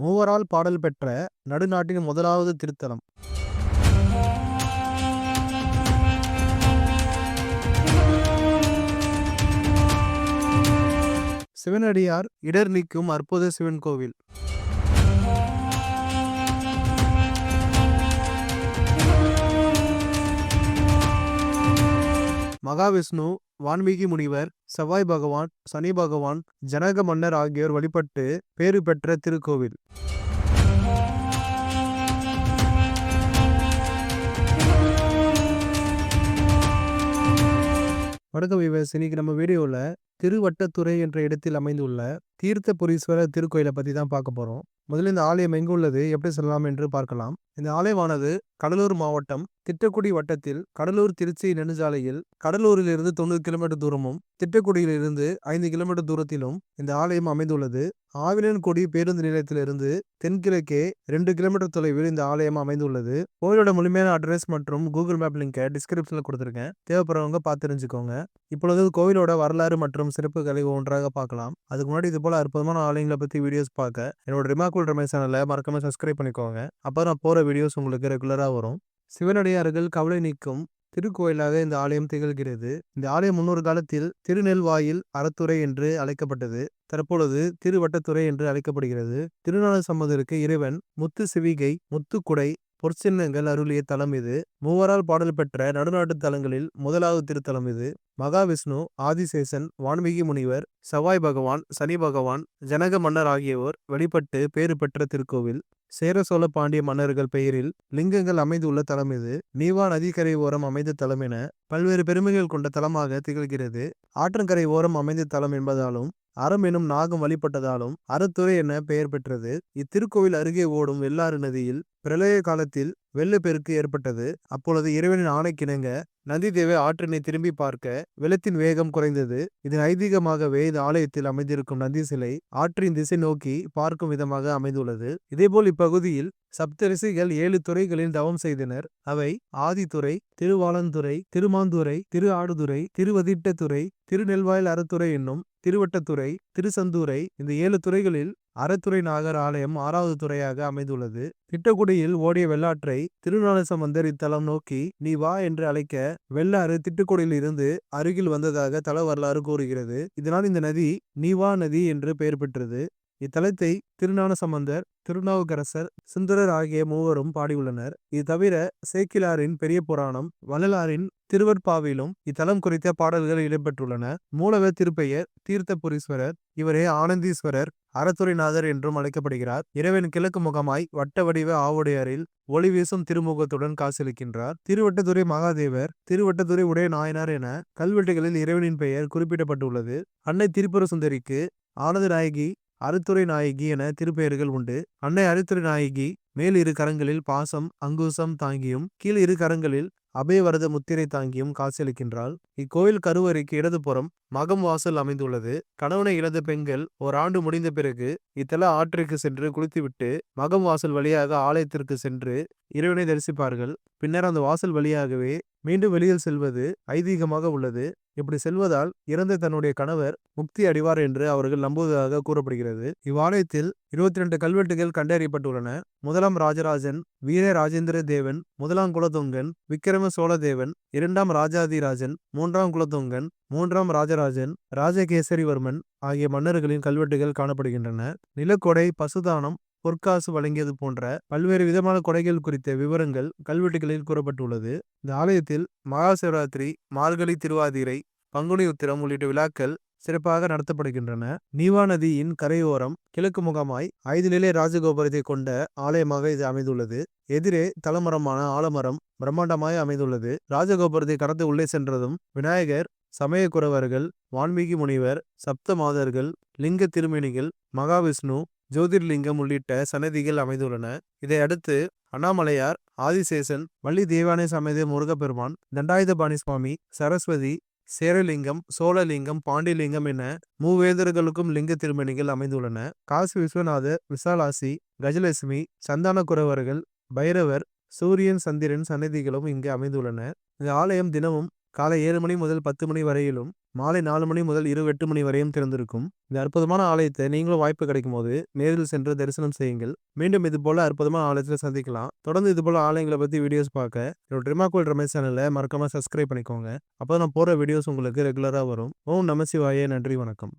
மூவரால் பாடல் பெற்ற நடுநாட்டின் முதலாவது திருத்தலம். சிவனடியார் இடர் நீக்கும் அற்புத சிவன் கோவில். மகாவிஷ்ணு வான்மீகி முனிவர் செவ்வாய் பகவான் சனி பகவான் ஜனக மன்னர் ஆகியோர் வழிபட்டு பேறு பெற்ற திருக்கோவில். வணக்கம் விவஸ் இன்னைக்கு நம்ம வீடியோவில் திருவட்டத்துறை என்ற இடத்தில் அமைந்துள்ள தீர்த்தபுரீஸ்வரர் திருக்கோயிலை பற்றி தான் பார்க்க போகிறோம் முதல்ல இந்த ஆலயம் எங்கு உள்ளது எப்படி செல்லலாம் என்று பார்க்கலாம். இந்த ஆலயமானது கடலூர் மாவட்டம் திட்டக்குடி வட்டத்தில் கடலூர் திருச்சி நெடுஞ்சாலையில் கடலூரிலிருந்து தொண்ணூறு கிலோமீட்டர் தூரமும் திட்டக்குடியிலிருந்து ஐந்து கிலோமீட்டர் தூரத்திலும் இந்த ஆலயம் அமைந்துள்ளது. ஆவினன்குடி பேருந்து நிலையத்திலிருந்து தென்கிழக்கே ரெண்டு கிலோமீட்டர் தொலைவில் இந்த ஆலயம் அமைந்துள்ளது. கோயிலோட முழுமையான அட்ரஸ் மற்றும் கூகுள் மேப் லிங்கை டிஸ்கிரிப்ஷனில் கொடுத்துருக்கேன். தேவைப்படுறவங்க பார்த்து தெரிஞ்சுக்கோங்க. இப்பொழுது கோயிலோட வரலாறு மற்றும் சிறப்புகளை ஒன்றாக பார்க்கலாம். அதுக்கு முன்னாடி இது போல அற்புதமான ஆலயங்களை பற்றி வீடியோஸ் பார்க்க. என்னோட ரிமாக்குள் ரமேஷ் சேனலை மறக்காம சப்ஸ்கிரைப் பண்ணிக்கோங்க. அப்போ நான் போகிற வீடியோஸ் உங்களுக்கு ரெகுலராக வரும். சிவனடியார்கள் கவலை நீக்கும் திருக்கோயிலாக இந்த ஆலயம் திகழ்கிறது. இந்த ஆலயம் முன்னொரு காலத்தில் திருநெல்வாயில் அறத்துறை என்று அழைக்கப்பட்டது. தற்பொழுது திருவட்டத்துறை என்று அழைக்கப்படுகிறது. திருநாள சம்பந்தருக்கு இறைவன் முத்து சிவிகை முத்துக்குடை பொற்சின்னங்கள் அருளிய தலம் இது. மூவரால் பாடல் பெற்ற நடுநாட்டு தலங்களில் முதலாவது திருத்தலம் இது. மகாவிஷ்ணு ஆதிசேஷன் வான்மீகி முனிவர் செவ்வாய் பகவான் சனி பகவான் ஜனக மன்னர் ஆகியோர் வெளிப்பட்டு பேறு பெற்ற திருக்கோவில். சேர சோழ பாண்டிய மன்னர்கள் பெயரில் லிங்கங்கள் அமைந்துள்ள தலம் இது. நீவா நதிக்கரை ஓரம் அமைந்த தலம் என பல்வேறு பெருமைகள் கொண்ட தலமாக திகழ்கிறது. ஆற்றங்கரை ஓரம் அமைந்த தலம் என்பதாலும் அறம் எனும் நாகம் வழிபட்டதாலும் அறத்துறை என பெயர் பெற்றது. இத்திருக்கோவில் அருகே ஓடும் வெள்ளாறு நதியில் பிரளய காலத்தில் வெள்ளப்பெருக்கு ஏற்பட்டது. அப்பொழுது இறைவனின் ஆணைக்கிணங்க நந்திதேவி ஆற்றினை திரும்பி பார்க்க வெள்ளத்தின் வேகம் குறைந்தது. இதன் ஐதீகமாகவே இந்த ஆலயத்தில் அமைந்திருக்கும் நந்தி சிலை ஆற்றின் திசை நோக்கி பார்க்கும் விதமாக அமைந்துள்ளது. இதேபோல் இப்பகுதியில் சப்தரிசிகள் ஏழு துறைகளில் தவம் செய்தனர். அவை ஆதித்துறை திருவாளந்துறை திருமாந்துறை திரு ஆடுதுறை திருவதிட்டத்துறை திருநெல்வாயில் அறத்துறை என்னும் திருவட்டத்துறை திருசந்தூரை இந்த ஏழு துறைகளில் அறத்துறை நாகர் ஆலயம் ஆறாவது துறையாக அமைந்துள்ளது. திட்டக்குடியில் ஓடிய வெள்ளாற்றை திருநாளசம்பந்தர் இத்தலம் நோக்கி நீ வா என்று அழைக்க வெள்ளாறு திட்டுக்குடியில் இருந்து அருகில் வந்ததாக தல வரலாறு கூறுகிறது. இதனால் இந்த நதி நீவா நதி என்று பெயர் பெற்றது. இத்தலத்தை திருஞான சம்பந்தர் திருநாவுக்கரசர் சுந்தரர் ஆகிய மூவரும் பாடியுள்ளனர். இது தவிர சேக்கிலாரின் பெரிய புராணம் வள்ளலாரின் திருவற்பாவிலும் இத்தலம் குறித்த பாடல்கள் இடம்பெற்றுள்ளன. மூலவர் திருப்பெயர் தீர்த்தபுரீஸ்வரர் இவரே ஆனந்தீஸ்வரர் அறத்துறைநாதர் என்றும் அழைக்கப்படுகிறார். இறைவன் கிழக்கு முகமாய் வட்ட வடிவ ஆவுடையாரில் ஒளி வீசும் திருமுகத்துடன் காசளிக்கின்றார் திருவட்டத்துறை மகாதேவர் திருவட்டத்துறை உடைய நாயனார் என கல்வெட்டுகளில் இறைவனின் பெயர் குறிப்பிடப்பட்டுள்ளது. அன்னை திருப்புர சுந்தரிக்கு ஆனந்த அருத்துறை அறுத்துறை நாயகி என திருப்பெயர்கள் உண்டு. அன்னை அறுத்துறை நாயகி மேல் இரு கரங்களில் பாசம் அங்குசம் தாங்கியும் கீழ் இரு கரங்களில் அபயவரத முத்திரை தாங்கியும் காட்சியளிக்கின்றாள். இக்கோயில் கருவறைக்கு இடதுபுறம் மகம் வாசல் அமைந்துள்ளது. கணவனை இழந்த பெண்கள் ஓராண்டு முடிந்த பிறகு இத்தல ஆற்றிற்கு சென்று குளித்துவிட்டு மகம் வாசல் வழியாக ஆலயத்திற்கு சென்று இறைவனை தரிசிப்பார்கள். பின்னர் அந்த வாசல் வழியாகவே மீண்டும் வெளியில் செல்வது ஐதீகமாக உள்ளது. இப்படி செல்வதால் இறந்த தன்னுடைய கணவர் முக்தி அடைவார் என்று அவர்கள் நம்புவதாக கூறப்படுகிறது. இவ்வாலயத்தில் இருபத்தி ரெண்டு கல்வெட்டுகள் கண்டறியப்பட்டுள்ளன. முதலாம் ராஜராஜன் வீர ராஜேந்திர தேவன் முதலாம் குலதொங்கன் விக்கிரம சோழதேவன் இரண்டாம் ராஜாதிராஜன் மூன்றாம் குலதொங்கன் மூன்றாம் ராஜராஜன் ராஜகேசரிவர்மன் ஆகிய மன்னர்களின் கல்வெட்டுகள் காணப்படுகின்றன. நிலக்கொடை பசுதானம் பொற்காசு வழங்கியது போன்ற பல்வேறு விதமான கொடைகள் குறித்த விவரங்கள் கல்வெட்டுகளில் கூறப்பட்டுள்ளது. இந்த ஆலயத்தில் மகா சிவராத்திரி மார்கழி திருவாதிரை பங்குனி உத்திரம் உள்ளிட்ட விழாக்கள் சிறப்பாக நடத்தப்படுகின்றன. நீவா நதியின் கரையோரம் கிழக்கு முகமாய் ஐந்து நிலை ராஜகோபுரத்தை கொண்ட ஆலயமாக இது அமைந்துள்ளது. எதிரே தலமரமான ஆலமரம் பிரம்மாண்டமாய் அமைந்துள்ளது. ராஜகோபுரத்தை கடந்து உள்ளே சென்றதும் விநாயகர் சமயக்குறவர்கள் வான்மீகி முனிவர் சப்த மாதர்கள் லிங்க திருமேனிகள் மகாவிஷ்ணு ஜோதிர்லிங்கம் உள்ளிட்ட சன்னதிகள் அமைந்துள்ளன. இதையடுத்து அண்ணாமலையார் ஆதிசேஷன் வள்ளி தேவானை சமேத முருகப்பெருமான் தண்டாயுதபாணி சுவாமி சரஸ்வதி சேரலிங்கம் சோழலிங்கம் பாண்டியலிங்கம் என மூவேந்தர்களுக்கும் லிங்க திருமணிகள் அமைந்துள்ளன. காசி விஸ்வநாதர் விசாலாசி கஜலட்சுமி சந்தான குரவர்கள் பைரவர் சூரியன் சந்திரன் சன்னதிகளும் இங்கு அமைந்துள்ளன. இந்த ஆலயம் தினமும் காலை ஏழு மணி முதல் பத்து மணி வரையிலும் மாலை நாலு மணி முதல் இரவு எட்டு மணி வரையும் திறந்திருக்கும். இந்த அற்புதமான ஆலயத்தை நீங்களும் வாய்ப்பு கிடைக்கும் போது நேரில் சென்று தரிசனம் செய்யுங்கள். மீண்டும் இது போல அற்புதமான ஆலயத்தில் சந்திக்கலாம். தொடர்ந்து இது போல ஆலயங்களை பற்றி வீடியோஸ் பார்க்க என்னோட ட்ரிமாக்கோல் ரமேஷ் சேனலை மறக்காம சப்ஸ்கிரைப் பண்ணிக்கோங்க. அப்போ நான் போற வீடியோஸ் உங்களுக்கு ரெகுலராக வரும். ஓம் நமசிவாயே நன்றி வணக்கம்.